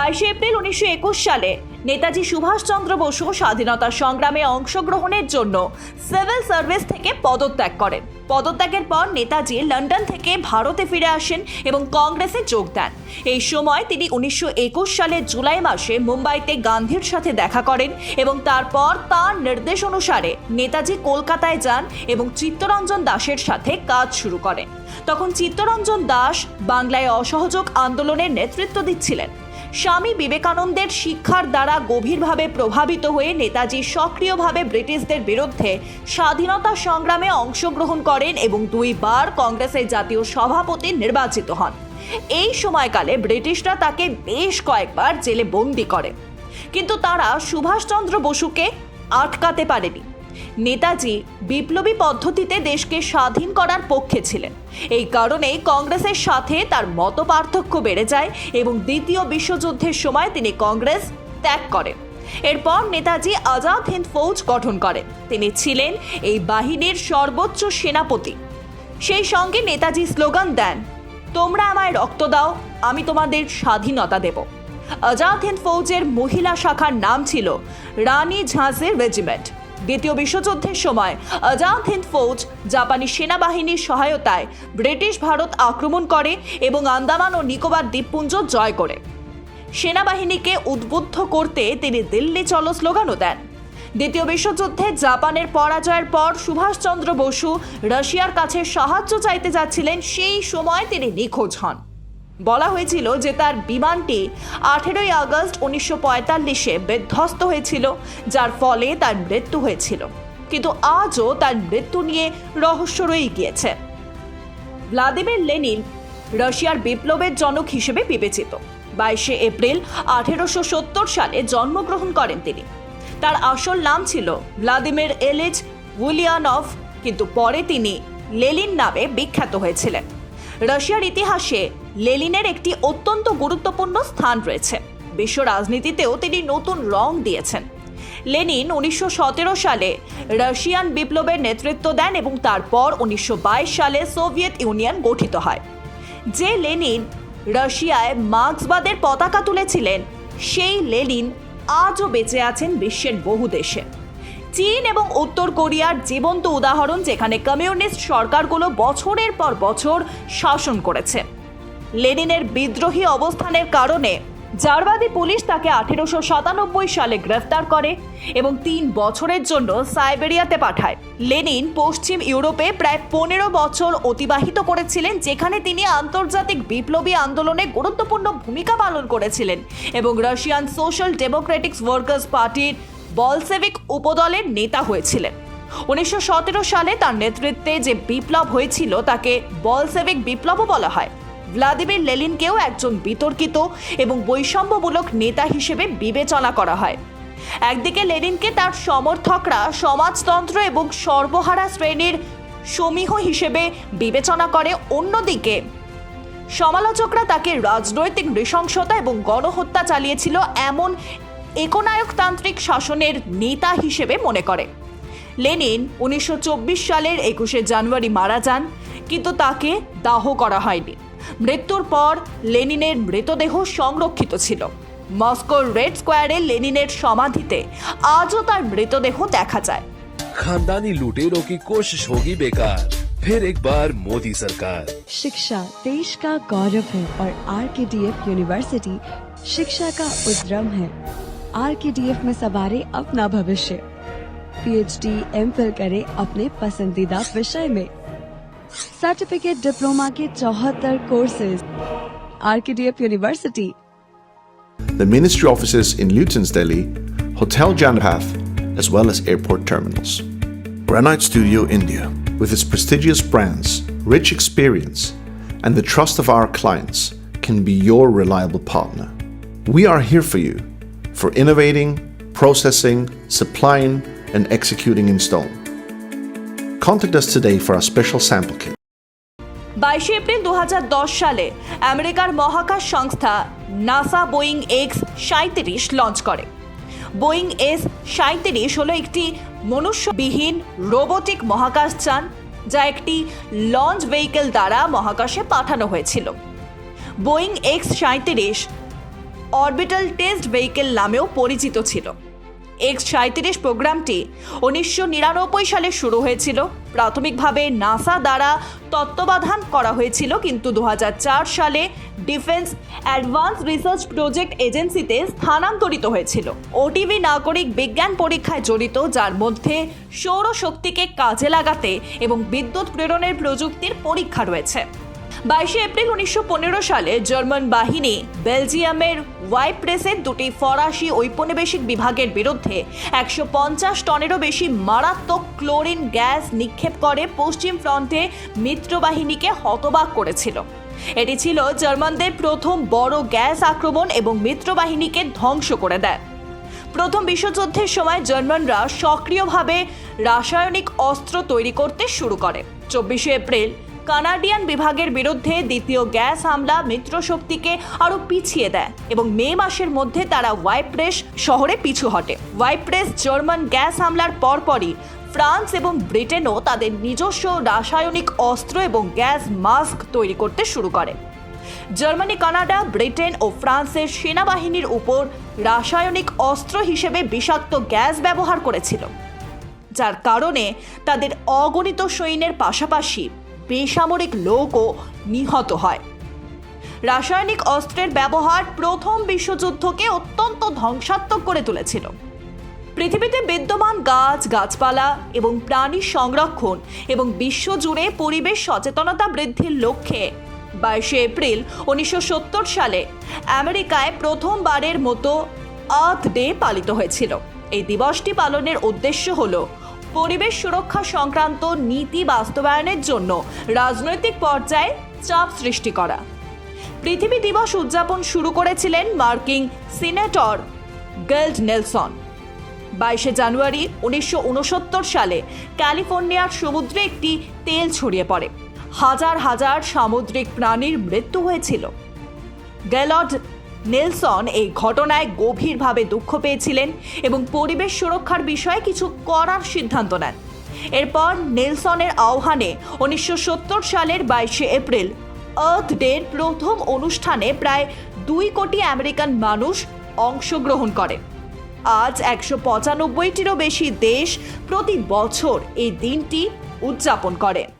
বাইশে এপ্রিল উনিশশো একুশ সালে নেতাজি সুভাষচন্দ্র বসু স্বাধীনতা সংগ্রামে অংশগ্রহণের জন্য সিভিল সার্ভিস থেকে পদত্যাগ করেন। পদত্যাগের পর নেতাজি লন্ডন থেকে ভারতে ফিরে আসেন এবং কংগ্রেসে যোগ দেন। এই সময় তিনি উনিশশো একুশ সালের জুলাই মাসে মুম্বাইতে গান্ধীর সাথে দেখা করেন এবং তারপর তার নির্দেশ অনুসারে নেতাজি কলকাতায় যান এবং চিত্তরঞ্জন দাসের সাথে কাজ শুরু করেন। তখন চিত্তরঞ্জন দাস বাংলায় অসহযোগ আন্দোলনের নেতৃত্ব দিচ্ছিলেন। স্বামী বিবেকানন্দের শিক্ষার দ্বারা গভীরভাবে প্রভাবিত হয়ে নেতাজি সক্রিয়ভাবে ব্রিটিশদের বিরুদ্ধে স্বাধীনতা সংগ্রামে অংশগ্রহণ করেন এবং দুইবার কংগ্রেসের জাতীয় সভাপতি নির্বাচিত হন। এই সময়কালে ব্রিটিশরা তাকে বেশ কয়েকবার জেলে বন্দি করে। কিন্তু তারা সুভাষচন্দ্র বসুকে আটকাতে পারেনি। নেতাজি বিপ্লবী পদ্ধতিতে দেশকে স্বাধীন করার পক্ষে ছিলেন। এই কারণেই কংগ্রেসের সাথে তার মত পার্থক্য বেড়ে যায় এবং দ্বিতীয় বিশ্বযুদ্ধের সময় তিনি কংগ্রেস ত্যাগ করেন। এরপর নেতাজি আজাদ হিন্দ ফৌজ গঠন করেন। তিনি ছিলেন এই বাহিনীর সর্বোচ্চ সেনাপতি। সেই সঙ্গে নেতাজি স্লোগান দেন, তোমরা আমায় রক্ত দাও, আমি তোমাদের স্বাধীনতা দেব। আজাদ হিন্দ ফৌজের মহিলা শাখার নাম ছিল রানী ঝাঁসির রেজিমেন্ট। দ্বিতীয় বিশ্বযুদ্ধের সময় আজাদ হিন্দ ফৌজ জাপানি সেনাবাহিনীর সহায়তায় ব্রিটিশ ভারত আক্রমণ করে এবং আন্দামান ও নিকোবর দ্বীপপুঞ্জ জয় করে। সেনাবাহিনীকে উদ্বুদ্ধ করতে তিনি দিল্লি চলো স্লোগানও দেন। দ্বিতীয় বিশ্বযুদ্ধে জাপানের পরাজয়ের পর সুভাষচন্দ্র বসু রাশিয়ার কাছে সাহায্য চাইতে যাচ্ছিলেন, সেই সময় তিনি নিখোঁজ হন। বলা হয়েছিল যে তার বিমানটি আঠেরোই আগস্ট উনিশশো পঁয়তাল্লিশে বিধ্বস্ত হয়েছিল, যার ফলে তার মৃত্যু হয়েছিল। কিন্তু আজও তার মৃত্যু নিয়ে রহস্য রয়ে গিয়েছে। ভ্লাদিমির লেনিন রাশিয়ার বিপ্লবের জনক হিসেবে বিবেচিত। বাইশে এপ্রিল আঠেরোশো সত্তর সালে জন্মগ্রহণ করেন তিনি। তার আসল নাম ছিল ভ্লাদিমির এলিজ উলিয়ানভ কিন্তু পরে তিনি লেলিন নামে বিখ্যাত হয়েছিলেন। রাশিয়ার ইতিহাসে লেলিনের একটি অত্যন্ত গুরুত্বপূর্ণ স্থান রয়েছে। বিশ্ব রাজনীতিতেও তিনি নতুন রং দিয়েছেন। লেনিন উনিশশো সতেরো সালে রাশিয়ান বিপ্লবের নেতৃত্ব দেন এবং তারপর উনিশশো বাইশ সালে সোভিয়েত ইউনিয়ন গঠিত হয়। যে লেনিন রাশিয়ায় মার্ক্সবাদের পতাকা তুলেছিলেন, সেই লেনিন আজও বেঁচে আছেন বিশ্বের বহু দেশে। চীন এবং উত্তর কোরিয়ার জীবন্ত উদাহরণ যেখানে কমিউনিস্ট সরকারগুলো বছরের পর বছর শাসন করেছে। লেনিনের বিদ্রোহী অবস্থানের কারণে জারবাদি পুলিশ তাকে আঠেরোশো সাতানব্বই সালে গ্রেফতার করে এবং তিন বছরের জন্য সাইবেরিয়াতে পাঠায়। লেনিন পশ্চিম ইউরোপে প্রায় পনেরো বছর অতিবাহিত করেছিলেন, যেখানে তিনি আন্তর্জাতিক বিপ্লবী আন্দোলনে গুরুত্বপূর্ণ ভূমিকা পালন করেছিলেন এবং রাশিয়ান সোশ্যাল ডেমোক্রেটিক্স ওয়ার্কার্স পার্টির বলসেভিক উপদলের নেতা হয়েছিলেন। উনিশশো সতেরো সালে তার নেতৃত্বে যে বিপ্লব হয়েছিল, তাকে বলসেভিক বিপ্লবও বলা হয়। ভ্লাদিমির লেলিনকেও একজন বিতর্কিত এবং বৈষম্যমূলক নেতা হিসেবে বিবেচনা করা হয়। একদিকে লেনিনকে তার সমর্থকরা সমাজতন্ত্র এবং সর্বহারা শ্রেণির সমীহ হিসেবে বিবেচনা করে, অন্যদিকে সমালোচকরা তাকে রাজনৈতিক নৃশংসতা এবং গণহত্যা চালিয়েছিল এমন একনায়কতান্ত্রিক শাসনের নেতা হিসেবে মনে করে। লেনিন উনিশশো চব্বিশ সালের একুশে জানুয়ারি মারা যান, কিন্তু তাকে দাহ করা হয়নি। মৃত্যুর পর লেনিনের মৃতদেহ সংরক্ষিত ছিল মস্কোর রেড স্কোয়ারে লেনিনের সমাধিতে আজও তার মৃতদেহ দেখা যায় खानदानी लुटेरों की कोशिश होगी बेकार फिर एक बार मोदी सरकार शिक्षा देश का गौरव है और आर के डी एफ यूनिवर्सिटी शिक्षा का उद्रम है आर के डी एफ में सवारे अपना भविष्य पीएचडी एम फिल करे अपने पसंदीदा विषय में सर्टिफिकेट डिप्लोमा के चौहत्तर courses R K D F university the ministry offices in Luton's Delhi, Hotel Janpath, as well as airport terminals. Granite Studio India, with its prestigious brands, rich experience, and the trust of our clients, can be your reliable partner. We are here for you for innovating, processing, supplying, and executing in stone. Contact us today for our special sample kit. বাইশে April দু হাজার দশ সালে আমেরিকার মহাকাশ সংস্থা NASA Boeing X সাঁত্রিশ launch করে। বোয়িং এস সাঁত্রিশ হলো একটি মনুষ্যবিহীন রোবোটিক মহাকাশযান যা একটি লঞ্চ ভেহিকেল দ্বারা মহাকাশে পাঠানো হয়েছিল। বোয়িং এক্স সাঁত্রিশ অরবিটাল টেস্ট ভেহিকেল নামেও পরিচিত ছিল। এক্স সাঁত্রিশ প্রোগ্রামটি উনিশশো নিরানব্বই সালে শুরু হয়েছিল। প্রাথমিকভাবে নাসা দ্বারা তত্ত্বাবধান করা হয়েছিল, কিন্তু দু হাজার চার সালে ডিফেন্স অ্যাডভান্স রিসার্চ প্রজেক্ট এজেন্সিতে স্থানান্তরিত হয়েছিল। ওটিভি নাগরিক বিজ্ঞান পরীক্ষায় জড়িত, যার মধ্যে সৌরশক্তিকে কাজে লাগাতে এবং বিদ্যুৎ প্রেরণের প্রযুক্তির পরীক্ষা রয়েছে। বাইশে এপ্রিল উনিশশো পনেরো সালে জার্মান বাহিনী বেলজিয়ামের ওয়াইপ্রেসের দুটি ফরাসি ঔপনিবেশিক বিভাগের বিরুদ্ধে একশো পঞ্চাশ টনেরও বেশি মারাত্মক ক্লোরিন গ্যাস নিক্ষেপ করে পশ্চিম ফ্রন্টে মিত্রবাহিনীকে হতবাক করেছিল। এটি ছিল জার্মানদের প্রথম বড় গ্যাস আক্রমণ এবং মিত্রবাহিনীকে ধ্বংস করে দেয়। প্রথম বিশ্বযুদ্ধের সময় জার্মানরা সক্রিয়ভাবে রাসায়নিক অস্ত্র তৈরি করতে শুরু করে। চব্বিশে এপ্রিল কানাডিয়ান বিভাগের বিরুদ্ধে দ্বিতীয় গ্যাস হামলা মিত্রশক্তিকে আরও পিছিয়ে দেয় এবং মে মাসের মধ্যে তারা ওয়াইপ্রেস শহরে পিছু হটে। ওয়াইপ্রেস জার্মান গ্যাস হামলার পরপরই ফ্রান্স এবং ব্রিটেনও তাদের নিজস্ব রাসায়নিক অস্ত্র এবং গ্যাস মাস্ক তৈরি করতে শুরু করে। জার্মানি, কানাডা, ব্রিটেন ও ফ্রান্সের সেনাবাহিনীর উপর রাসায়নিক অস্ত্র হিসেবে বিষাক্ত গ্যাস ব্যবহার করেছিল, যার কারণে তাদের অগণিত সৈন্যের পাশাপাশি বেসামরিক লোকও নিহত হয়। রাসায়নিক অস্ত্রের ব্যবহার প্রথম বিশ্বযুদ্ধকে অত্যন্ত ধ্বংসাত্মক করে তুলেছিল। পৃথিবীতে বিদ্যমান গাছ, গাছপালা এবং প্রাণী সংরক্ষণ এবং বিশ্বজুড়ে পরিবেশ সচেতনতা বৃদ্ধির লক্ষ্যে বাইশে এপ্রিল উনিশশো সত্তর সালে আমেরিকায় প্রথমবারের মতো আর্থ ডে পালিত হয়েছিল। এই দিবসটি পালনের উদ্দেশ্য হল পরিবেশ সুরক্ষা সংক্রান্ত নীতি বাস্তবায়নের জন্য রাজনৈতিক পর্যায়ে চাপ সৃষ্টি করা। পৃথিবী দিবস উদযাপন শুরু করেছিলেন মার্কিন সিনেটর গেল্ড নেলসন। বাইশে জানুয়ারি উনিশশো উনসত্তর সালে ক্যালিফোর্নিয়ার সমুদ্রে একটি তেল ছড়িয়ে পড়ে। হাজার হাজার সামুদ্রিক প্রাণীর মৃত্যু হয়েছিল। গ্যালড নেলসন এই ঘটনায় গভীরভাবে দুঃখ পেয়েছিলেন এবং পরিবেশ সুরক্ষার বিষয়ে কিছু করার সিদ্ধান্ত নেন। এরপর নেলসনের আহ্বানে উনিশশো সত্তর সালের বাইশে এপ্রিল আর্থ ডের প্রথম অনুষ্ঠানে প্রায় দুই কোটি আমেরিকান মানুষ অংশগ্রহণ করে আজ একশো পঁচানব্বইটিরও বেশি দেশ প্রতি বছর এই দিনটি উদযাপন করে।